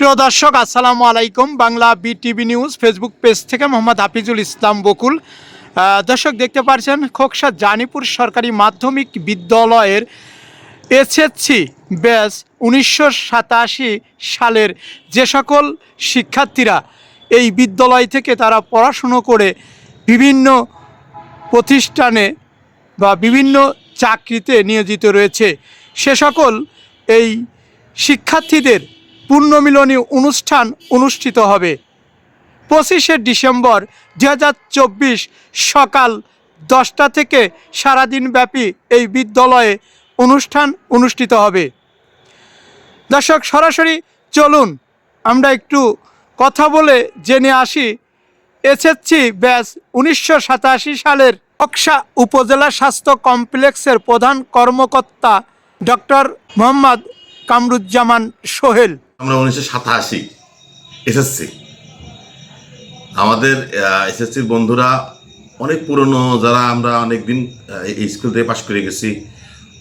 প্রিয় দর্শক, আসসালামু আলাইকুম। Bangla BTV news Facebook page থেকে মোহাম্মদ হাফিজুল ইসলাম বকুল। দর্শক, দেখতে পাচ্ছেন খোকসা জানিপুর সরকারি মাধ্যমিক বিদ্যালয়ের এসএসসি ব্যাস উনিশশো সাতাশি সালের যে সকল শিক্ষার্থীরা এই বিদ্যালয় থেকে তারা পড়াশুনো করে বিভিন্ন প্রতিষ্ঠানে বা বিভিন্ন চাকরিতে নিয়োজিত রয়েছে। সে সকল এই শিক্ষার্থীদের পূর্ণমিলনী অনুষ্ঠান অনুষ্ঠিত হবে। পঁচিশে ডিসেম্বর দু হাজার চব্বিশ সকাল দশটা থেকে সারাদিনব্যাপী এই বিদ্যালয়ে অনুষ্ঠান অনুষ্ঠিত হবে। দর্শক, সরাসরি চলুন, আমরা একটু কথা বলে জেনে আসি। এসএসসি ব্যাস উনিশশো সাতাশি সালের অক্সা উপজেলা স্বাস্থ্য কমপ্লেক্সের প্রধান কর্মকর্তা ডক্টর মোহাম্মদ কামরুজ্জামান সোহেল। আমরা উনিশশো সাতাশি, এসএসসি। আমাদের এসএসসির বন্ধুরা অনেক পুরনো, যারা আমরা অনেক দিন এই স্কুল থেকে পাশ করে গেছি,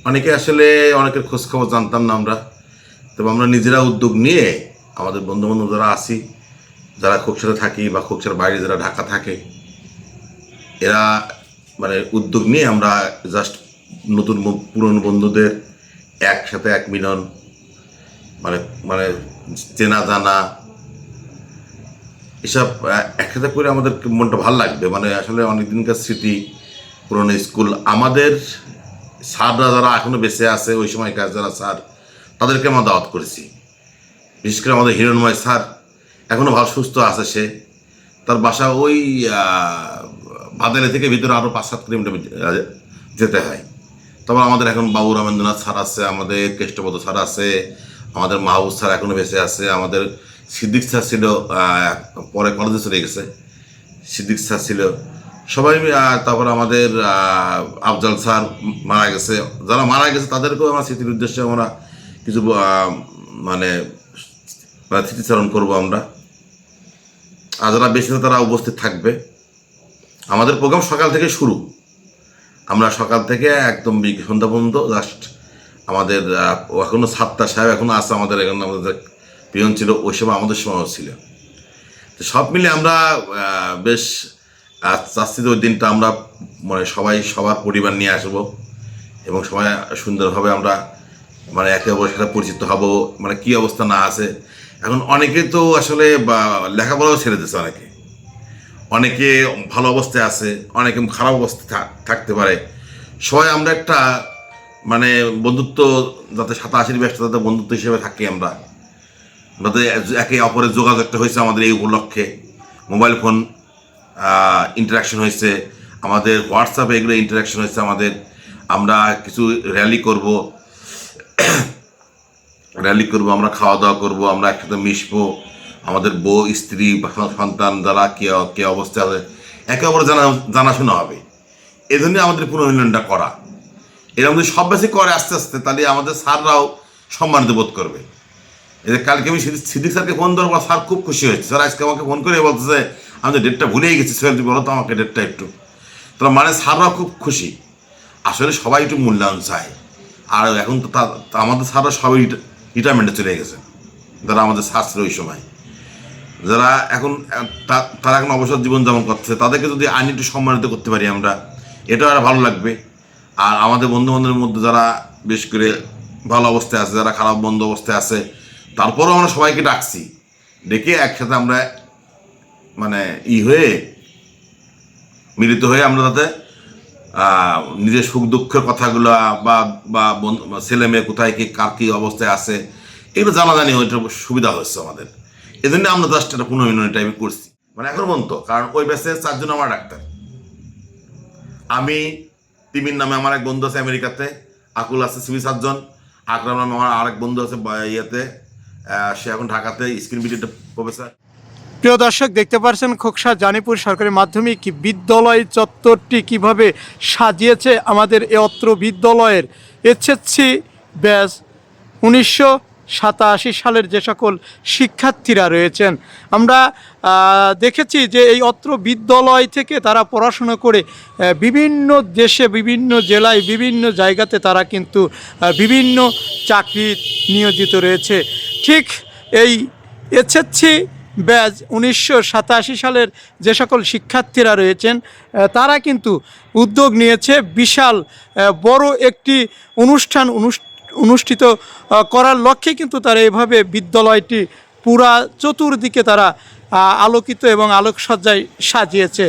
অনেকে আসলে অনেকের খোঁজখবর জানতাম না আমরা। তবে আমরা নিজেরা উদ্যোগ নিয়ে আমাদের বন্ধু বান্ধব যারা আছি, যারা খোকসারে থাকি বা খোকসার বাইরে যারা ঢাকা থাকে, এরা মানে উদ্যোগ নিয়ে আমরা জাস্ট নতুন পুরনো বন্ধুদের একসাথে এক মিলন মানে মানে চেনা জানা, এসব একসাথে করে আমাদের মনটা ভালো লাগবে। মানে আসলে অনেক দিনকার স্মৃতি, পুরনো স্কুল, আমাদের স্যাররা যারা এখনও বেঁচে আছে, ওই সময়কার যারা স্যার, তাদেরকে আমরা দাওয়াত করেছি। বিশেষ করে আমাদের হিরণময় স্যার এখনও ভালো সুস্থ আছে সে। তার বাসা ওই বাদালে থেকে ভিতরে আরও পাঁচ সাত কিলোমিটার যেতে হয়। তারপর আমাদের এখন বাবু রমেন্দ্রনাথ স্যার আছে, আমাদের কেষ্টপদ স্যার আছে আমাদের মাহবুব স্যার এখনও বেঁচে আছে। আমাদের সিদ্দিক স্যার ছিল পরে কলেজে চলে গেছে। সিদ্দিক স্যার ছিল। সবাই তারপর আমাদের আফজাল স্যার মারা গেছে। যারা মারা গেছে তাদেরকেও আমরা স্মৃতির উদ্দেশ্যে আমরা কিছু মানে মানে স্মৃতিচারণ করব আমরা। আর যারা বেশি তারা উপস্থিত থাকবে। আমাদের প্রোগ্রাম সকাল থেকে শুরু। আমরা সকাল থেকে একদম সন্ধ্যা পর্যন্ত জাস্ট আমাদের আহ, এখনও সাতটা সাহেব এখনও আছে আমাদের এখন আমাদের পিয়ন ছিল ওই সময় আমাদের সময়ও ছিল। তো সব মিলে আমরা বেশ চাচ্ছি ওই দিনটা আমরা মানে সবাই সবার পরিবার নিয়ে আসব এবং সবাই সুন্দরভাবে আমরা মানে একে অপরের সাথে পরিচিত হব মানে কি অবস্থা না আছে। এখন অনেকে তো আসলে বা লেখাপড়াও ছেড়ে দিচ্ছে অনেকে। অনেকে ভালো অবস্থায় আছে অনেকে খারাপ অবস্থায় থাক- থাকতে পারে। সবাই আমরা একটা মানে বন্ধুত্ব যাতে সাতাশির ব্যস্ত, যাতে বন্ধুত্ব হিসেবে থাকি আমরা। যাতে একে অপরের যোগাযোগটা হয়েছে আমাদের এই উপলক্ষে। মোবাইল ফোন ইন্টারাকশন হয়েছে। আমাদের হোয়াটসঅ্যাপে এগুলো ইন্টারাকশন হয়েছে আমাদের। আমরা কিছু র্যালি করব। র্যালি করব, আমরা খাওয়া দাওয়া করব, আমরা একসাথে মিশবো। আমাদের বউ, স্ত্রী, সন্তান যারা, কে কে অবস্থা একে অপরে জানা, জানাশোনা হবে। এই জন্যই আমাদের পুনর্মিলনটা করা। এরকম যদি সব বেশি করে আস্তে আস্তে, তাহলে আমাদের স্যাররাও সম্মানিত বোধ করবে। এদের কালকে আমি সিদ্দিক- স্যারকে ফোন পর স্যার খুব খুশি হয়েছে। স্যার আজকে আমাকে ফোন করে বলতেছে, আমি তো ডেটটা ভুলেই গেছি। সোহেল তুমি বলো তো আমাকে ডেটটা একটু। তো মানে স্যাররাও খুব খুশি। আসলে সবাই একটু মূল্যায়ন চায়। আর এখন তো আমাদের স্যাররা সবাই রিটায়ারমেন্টে চলে গেছে। যারা আমাদের স্যার ছিল ওই সময়। যারা এখন তারা এখন অবসর জীবন যাপন করছে তাদেরকে যদি আইন একটু সম্মানিত করতে পারি আমরা, এটাও আর ভালো লাগবে। আর আমাদের বন্ধু বান্ধবের মধ্যে যারা বেশ করে ভালো অবস্থায় আছে, যারা খারাপ বন্ধ অবস্থায় আছে, তারপরেও আমরা সবাইকে ডাকছি। ডেকে একসাথে আমরা মানে ই হয়ে, মিলিত হয়ে আমরা তাতে নিজের সুখ দুঃখের কথাগুলো বা বা ছেলে মেয়ে কোথায় কি, কার কি অবস্থায় আছে এগুলো জানাজানি ওইটা সুবিধা হচ্ছে আমাদের। এই জন্য আমরা জাস্ট একটা পুনর্মিলনী টাইপে করছি। মানে এখন পর্যন্ত, কারণ ওই ব্যাসে চারজন আমার ডাক্তার। আমি তিমির নামে আমার এক বন্ধু আছে আমেরিকাতে, আকুল আছে সিভিল সার্জন আকরাম নামে আমার আরেক বন্ধু আছে ইয়েতে সে এখন ঢাকাতে স্ক্রিন ভিডিও প্রফেসর। প্রিয় দর্শক, দেখতে পাচ্ছেন খোকসা জানিপুর সরকারি মাধ্যমিক বিদ্যালয় চত্বরটি কীভাবে সাজিয়েছে আমাদের এ অত্র বিদ্যালয়ের এসএসসি ব্যাস উনিশশো সাতাশি সালের যে সকল শিক্ষার্থীরা রয়েছেন। আমরা দেখেছি যে এই অত্র বিদ্যালয় থেকে তারা পড়াশোনা করে বিভিন্ন দেশে, বিভিন্ন জেলায়, বিভিন্ন জায়গাতে তারা কিন্তু বিভিন্ন চাকরি নিয়োজিত রয়েছে। ঠিক এই এসএসসি ব্যাচ উনিশশো সালের যে সকল শিক্ষার্থীরা রয়েছেন তারা কিন্তু উদ্যোগ নিয়েছে বিশাল বড় একটি অনুষ্ঠান অনুষ- অনুষ্ঠিত করার লক্ষ্যে কিন্তু তারা এভাবে বিদ্যালয়টি পুরা চতুর্দিকে তারা আলোকিত এবং আলোকসজ্জায় সাজিয়েছে।